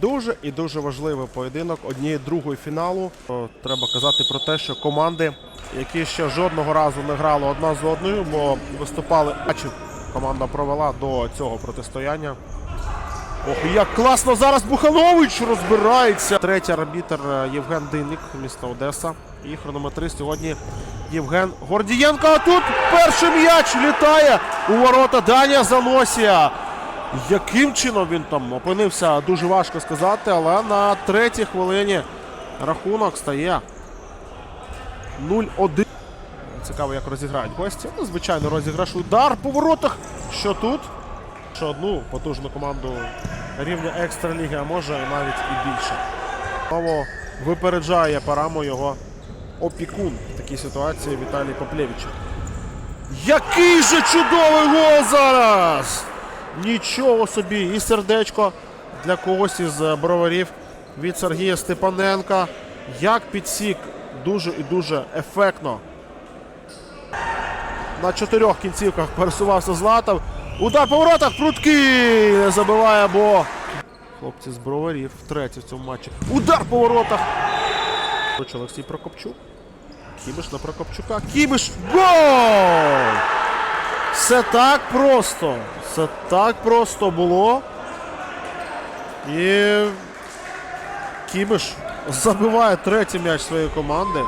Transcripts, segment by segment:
Дуже і дуже важливий поєдинок однієї другої фіналу. Треба казати про те, що команди, які ще жодного разу не грали одна з одною, бо виступали матчів команда провела до цього протистояння. Ох, як класно зараз Буханович розбирається. Третій арбітр е, Євген Динник, місто Одеса. І хронометрист сьогодні Євген Гордієнко. А тут перший м'яч літає у ворота Данія Заносія. Яким чином він там опинився, дуже важко сказати, але на третій хвилині рахунок стає 0-1. Цікаво, як розіграють гості. Ну, звичайно, розіграш удар по воротах. Що тут? Що одну потужну команду рівня екстраліги, а може навіть і більше. Знову випереджає параму його опікун в такій ситуації Віталій Поплєвич. Який же чудовий гол зараз! Нічого собі! І сердечко для когось із е, броварів від Сергія Степаненка. Як підсік дуже і дуже ефектно. На чотирьох кінцівках пересувався Златов. Удар по воротах прудкий! Не забиває, бо хлопці з броварів втретє в цьому матчі. Удар по воротах! Олексій Прокопчук. Кібиш на Прокопчука. Кібиш! Гол! Все так просто. Все так просто було. І Кібиш забиває третій м'яч своєї команди.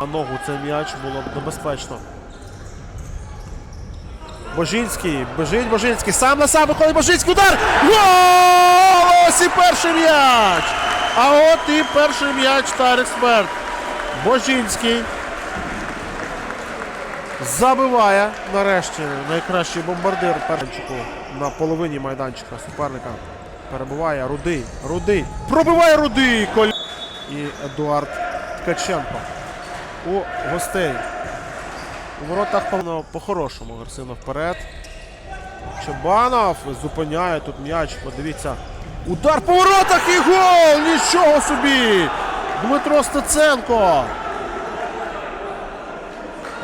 На ногу цей м'яч було б небезпечно. Божинський, бежить Божинський, сам на сам виходить Божинський, удар! Гол! Ось і перший м'яч! А от і перший м'яч та експерт. Божинський забиває нарешті найкращий бомбардир перчику на половині майданчика суперника. Перебуває Рудий. Рудий. Пробиває Рудий! Коль... І Едуард Ткаченко. У гостей. У воротах повно по-хорошому агресивно вперед. Чабанов зупиняє тут м'яч. Подивіться. Удар по воротах і гол! Нічого собі! Дмитро Стеценко.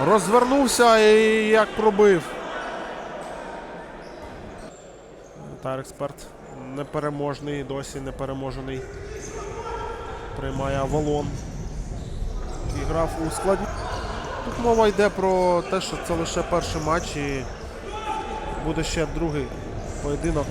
Розвернувся і як пробив. Тар експерт непереможний, досі непереможений. Приймає Авалон. І грав у складні. Тут мова йде про те, що це лише перший матч і буде ще другий поєдинок.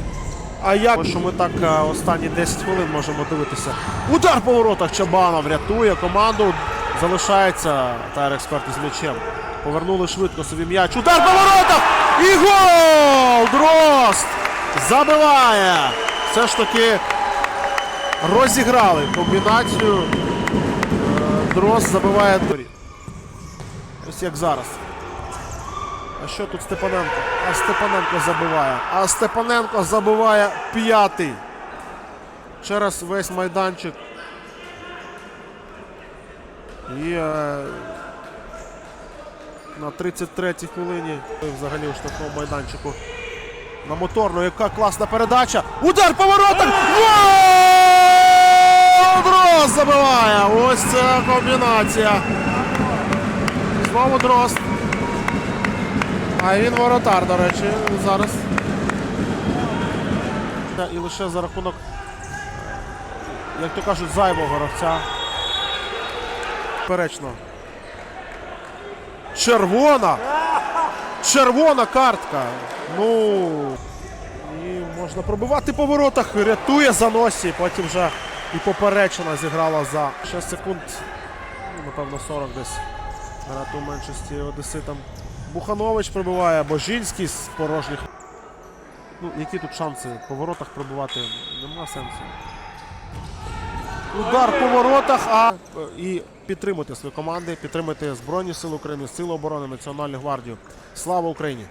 А як що ми так е, останні 10 хвилин можемо дивитися? Удар по воротах Чабанов рятує команду. Залишається тайр експерт із м'ячем. Повернули швидко собі м'яч. Удар по воротах! І гол! Дрозд! Забиває! Все ж таки розіграли комбінацію. Е, Дрозд забиває. Ось як зараз. А що тут Степаненко? А Степаненко забиває. А Степаненко забиває п'ятий. Через весь майданчик. І е, на 33-й хвилині взагалі у штрафному майданчику. На моторну, яка класна передача. Удар по воротах! Дрозд забиває! Ось це комбінація. Знову Дрозд. А він воротар, до речі, зараз. І лише за рахунок, як то кажуть, зайвого гравця. Перечно. Червона! Червона картка. Ну. І можна пробивати по воротах. Рятує заносі. Потім вже і поперечина зіграла за 6 секунд. Ну, напевно, 40 десь. Грати меншості одеситам. Буханович пробиває, Божинський з порожніх. Ну, які тут шанси по воротах пробивати? Нема сенсу. Удар по воротах, а і підтримуйте свої команди, підтримуйте Збройні Сили України, Сили оборони, Національну гвардію. Слава Україні!